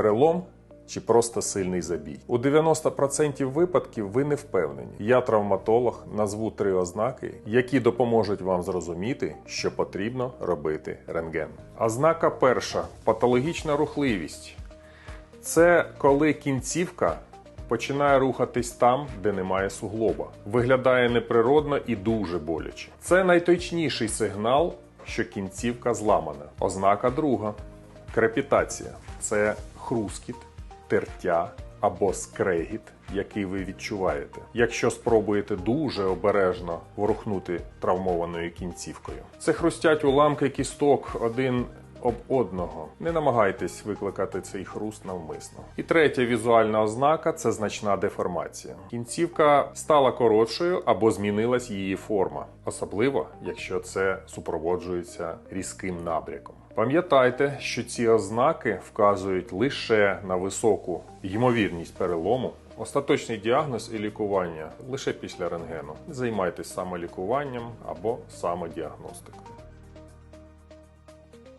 перелом чи просто сильний забій. У 90% випадків ви не впевнені. Я травматолог, назву три ознаки, які допоможуть вам зрозуміти, що потрібно робити рентген. Ознака перша патологічна рухливість. Це коли кінцівка починає рухатись там, де немає суглоба. Виглядає неприродно і дуже боляче. Це найточніший сигнал, що кінцівка зламана. Ознака друга крепітація це хрускіт, тертя або скрегіт, який ви відчуваєте. Якщо спробуєте дуже обережно ворухнути травмованою кінцівкою. Це хрустять уламки кісток один об одного. Не намагайтесь викликати цей хруст навмисно. І третя візуальна ознака це значна деформація. Кінцівка стала коротшою або змінилась її форма, особливо якщо це супроводжується різким набряком. Пам'ятайте, що ці ознаки вказують лише на високу ймовірність перелому. Остаточний діагноз і лікування лише після рентгену. Займайтесь самолікуванням або самодіагностикою.